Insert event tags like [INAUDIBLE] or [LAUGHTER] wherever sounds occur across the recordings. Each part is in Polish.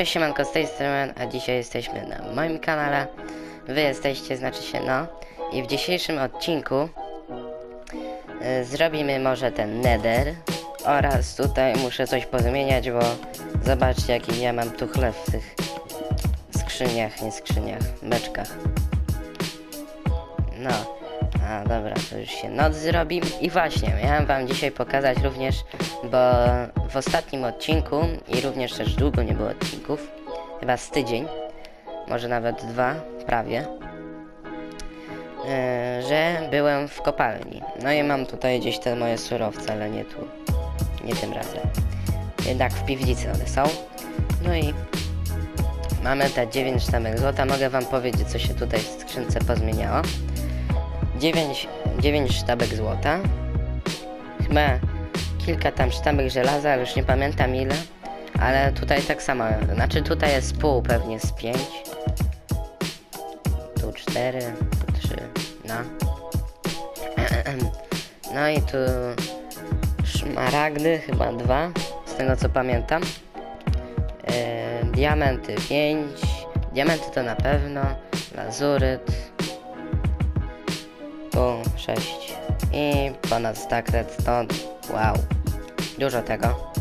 Cześć siemanko, z tej strony, a dzisiaj jesteśmy na moim kanale. Wy jesteście, znaczy się no. I w dzisiejszym odcinku y, zrobimy może ten nether. Oraz tutaj muszę coś pozmieniać, bo zobaczcie jaki ja mam tu chleb w tych skrzyniach, nie skrzyniach, beczkach. No, a dobra, to już się noc zrobi. I właśnie, miałem wam dzisiaj pokazać również, bo w ostatnim odcinku i również też długo nie było odcinków, chyba z tydzień, może nawet dwa, prawie, yy, że byłem w kopalni. No i mam tutaj gdzieś te moje surowce, ale nie tu, nie tym razem. Jednak w piwnicy one są. No i mamy te 9 sztabek złota. Mogę wam powiedzieć, co się tutaj w skrzynce pozmieniało. 9, 9 sztabek złota. Chyba kilka tam sztabek żelaza, już nie pamiętam ile. Ale tutaj tak samo, znaczy tutaj jest pół pewnie z 5. Tu 4, tu 3, no. [CLEARS THROAT] No i tu szmaragdy, chyba dwa, z tego co pamiętam. E, diamenty 5, diamenty to na pewno, lazuryt, tu 6 i ponad stack redstone, wow, dużo tego.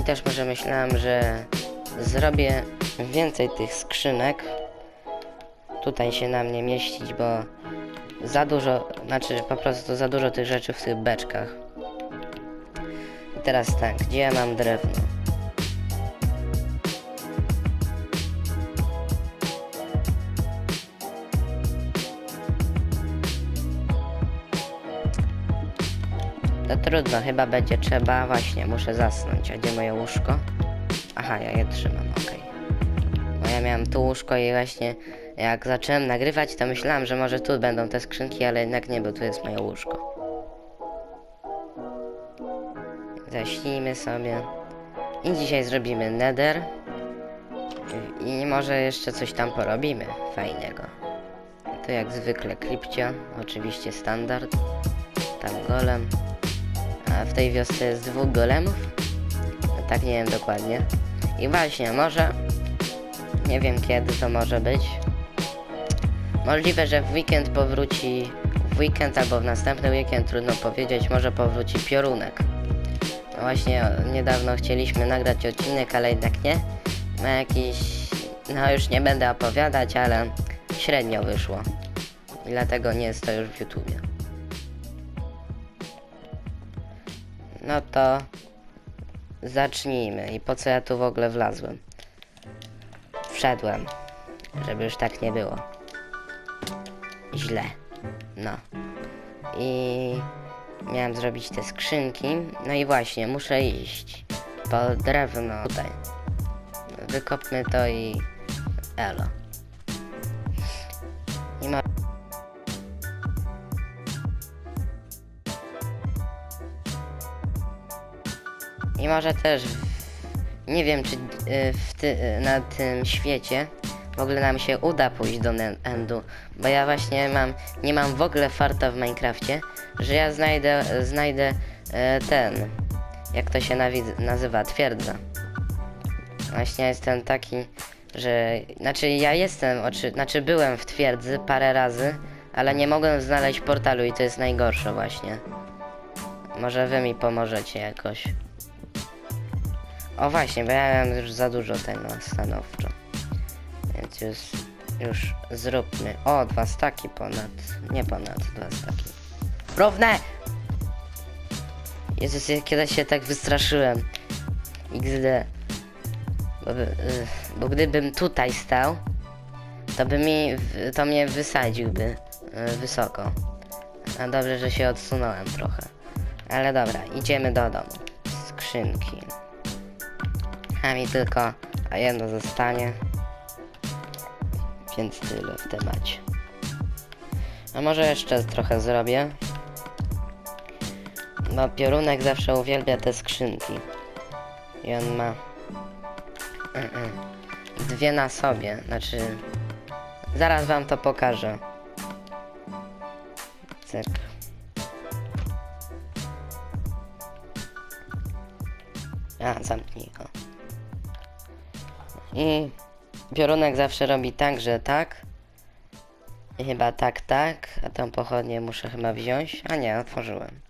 I też może myślałem, że zrobię więcej tych skrzynek, tutaj się na mnie mieścić, bo za dużo, znaczy po prostu za dużo tych rzeczy w tych beczkach. I teraz tak, gdzie ja mam drewno? Trudno, chyba będzie trzeba, właśnie, muszę zasnąć. A gdzie moje łóżko? Aha, ja je trzymam, okej. Bo ja miałem tu łóżko i właśnie jak zacząłem nagrywać, to myślałem, że może tu będą te skrzynki, ale jednak nie, bo tu jest moje łóżko. Zaśnijmy sobie. I dzisiaj zrobimy nether. I może jeszcze coś tam porobimy fajnego. To jak zwykle klipcio, oczywiście standard. Tam golem. A w tej wiosce jest dwóch golemów? No tak nie wiem dokładnie. I właśnie, może... Nie wiem kiedy to może być. Możliwe, że w weekend powróci... W weekend albo w następny weekend, trudno powiedzieć, może powróci piorunek. No właśnie, niedawno chcieliśmy nagrać odcinek, ale jednak nie. Ma jakiś... No już nie będę opowiadać, ale średnio wyszło. I dlatego nie jest to już w YouTubie. No to zacznijmy. I po co ja tu w ogóle wlazłem? Wszedłem, żeby już tak nie było. Źle. No. I miałem zrobić te skrzynki. No i właśnie, muszę iść po drewno tutaj. Wykopmy to i elo. I może też nie wiem czy y, ty, y, na tym świecie w ogóle nam się uda pójść do endu, bo ja właśnie mam nie mam w ogóle farta w Minecrafcie, że ja znajdę znajdę y, ten jak to się nazywa twierdza. Właśnie jestem taki, że znaczy ja jestem, oczy, znaczy byłem w twierdzy parę razy, ale nie mogłem znaleźć portalu i to jest najgorsze właśnie. Może wy mi pomożecie jakoś. O właśnie, bo ja mam już za dużo tego stanowczo. Więc już, już zróbmy. O, dwa staki ponad. Nie ponad, dwa staki. Równe! Jezus, ja kiedyś się tak wystraszyłem. XD. Bo, y, bo gdybym tutaj stał, to by mi, to mnie wysadziłby y, wysoko. A dobrze, że się odsunąłem trochę. Ale dobra, idziemy do domu. Skrzynki. Mi tylko a jedno zostanie. Więc tyle w temacie. A może jeszcze trochę zrobię. Bo piorunek zawsze uwielbia te skrzynki. I on ma dwie na sobie. Znaczy. Zaraz wam to pokażę. Cyk. A, zamknij. I piorunek zawsze robi tak, że tak. I chyba tak, tak. A tą pochodnię muszę chyba wziąć. A nie, otworzyłem.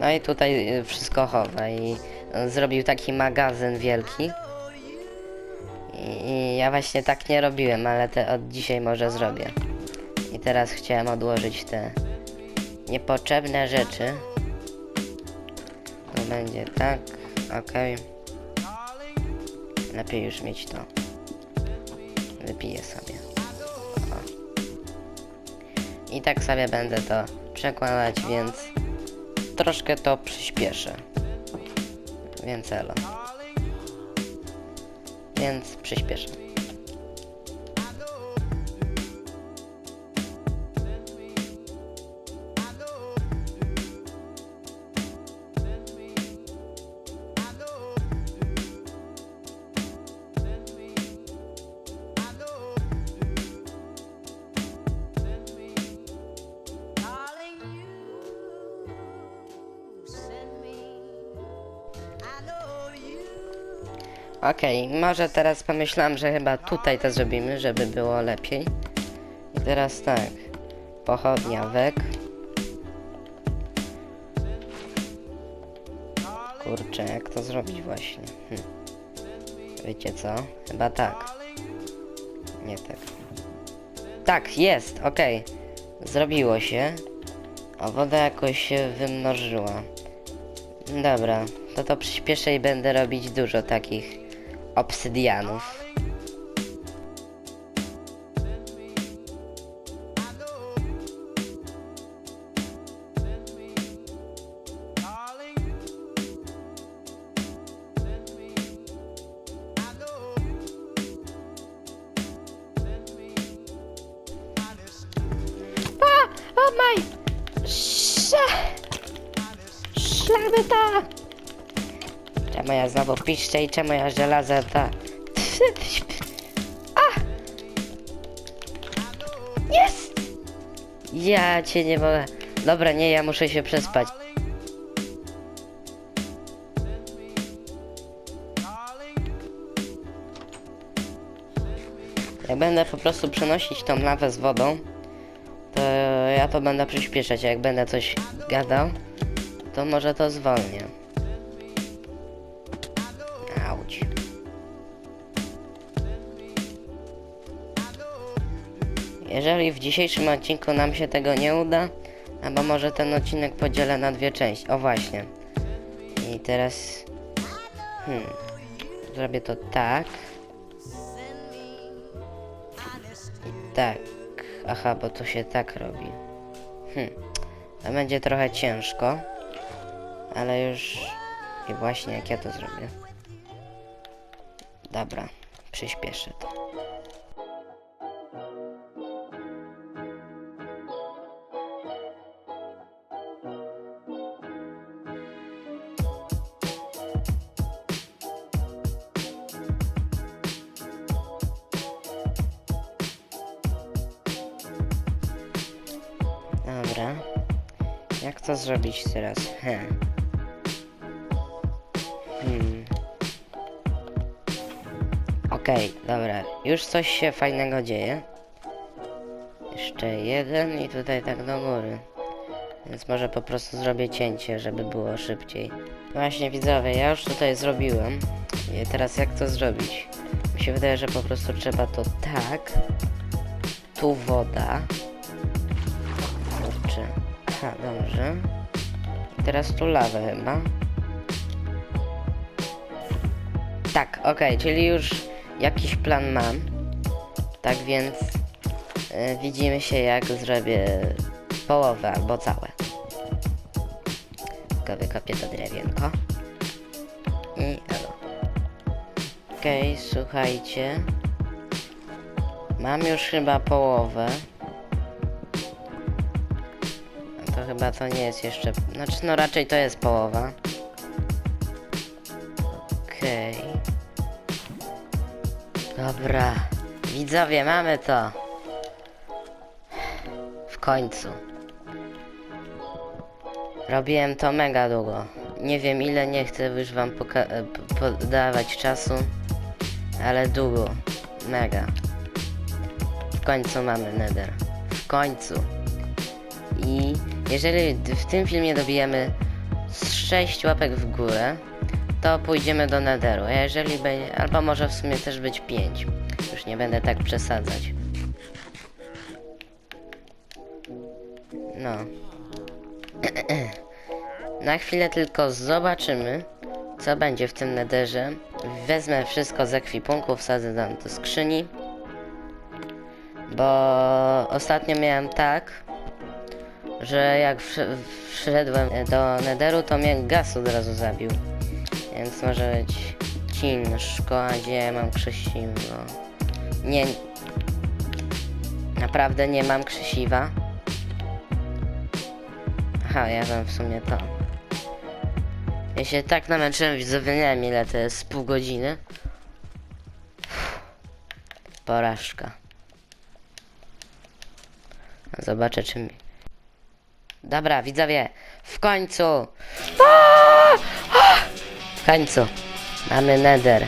No i tutaj y, wszystko chowa i zrobił taki magazyn wielki. I, I ja właśnie tak nie robiłem, ale te od dzisiaj może zrobię. I teraz chciałem odłożyć te niepotrzebne rzeczy. To będzie tak, okej. Lepiej już mieć to. Wypiję sobie. O. I tak sobie będę to przekładać, więc troszkę to przyspieszę. Więc elo. Więc przyspieszę. Okej, może teraz pomyślałam, że chyba tutaj to zrobimy, żeby było lepiej. I teraz tak. Pochodnia wek. Kurczę, jak to zrobić właśnie? Hm. Wiecie co? Chyba tak. Nie tak. Tak, jest, okej. Zrobiło się. A woda jakoś się wymnożyła. Dobra, to to przyspieszę i będę robić dużo takich obsydianów. A! O maj! Sze! Czemu ja znowu piszczę i czemu ja żelazo ta... A! Jest! Ja cię nie mogę... Dobra, nie, ja muszę się przespać. Jak będę po prostu przenosić tą lawę z wodą, to ja to będę przyspieszać, jak będę coś gadał, to może to zwolnię. Jeżeli w dzisiejszym odcinku nam się tego nie uda, albo może ten odcinek podzielę na dwie części. O właśnie. I teraz... Hmm. Zrobię to tak. I tak. Aha, bo to się tak robi. Hmm. To będzie trochę ciężko. Ale już... I właśnie jak ja to zrobię. Dobra. Przyspieszę to. Dobra. Jak to zrobić teraz? Hmm. Okej, dobra. Już coś się fajnego dzieje. Jeszcze jeden i tutaj tak do góry. Więc może po prostu zrobię cięcie, żeby było szybciej. Właśnie widzowie, ja już tutaj zrobiłem. I teraz jak to zrobić? Mi się wydaje, że po prostu trzeba to tak. Tu woda. Kurczę. Aha, dobrze. I teraz tu lawę chyba. Tak, okej, czyli już jakiś plan mam. Tak więc y, widzimy się jak zrobię połowę albo całe. Tylko wykopię to drewienko. I elo. Okej, słuchajcie. Mam już chyba połowę. No To chyba to nie jest jeszcze. Znaczy, no raczej to jest połowa. Dobra. Widzowie, mamy to. W końcu. Robiłem to mega długo. Nie wiem ile, nie chcę już wam e, podawać czasu. Ale długo. Mega. W końcu mamy nether. W końcu. I jeżeli w tym filmie dobijemy z 6 łapek w górę, to pójdziemy do netheru. Jeżeli będzie, albo może w sumie też być 5. Już nie będę tak przesadzać. No. [CLEARS THROAT] Na chwilę tylko zobaczymy, co będzie w tym netherze. Wezmę wszystko z ekwipunku, wsadzę tam do skrzyni. Bo ostatnio miałem tak, że jak wsz- wszedłem do netheru, to mnie gaz od razu zabił. Więc może być ciężko, a gdzie mam krzesiwo? Nie. Naprawdę nie mam krzesiwa. Aha, ja mam w sumie to. Ja się tak namęczyłem, widzowie, nie wiem ile to jest, pół godziny. Porażka. Zobaczę czy mi... Dobra, widzowie, w końcu! W końcu! Mamy nether.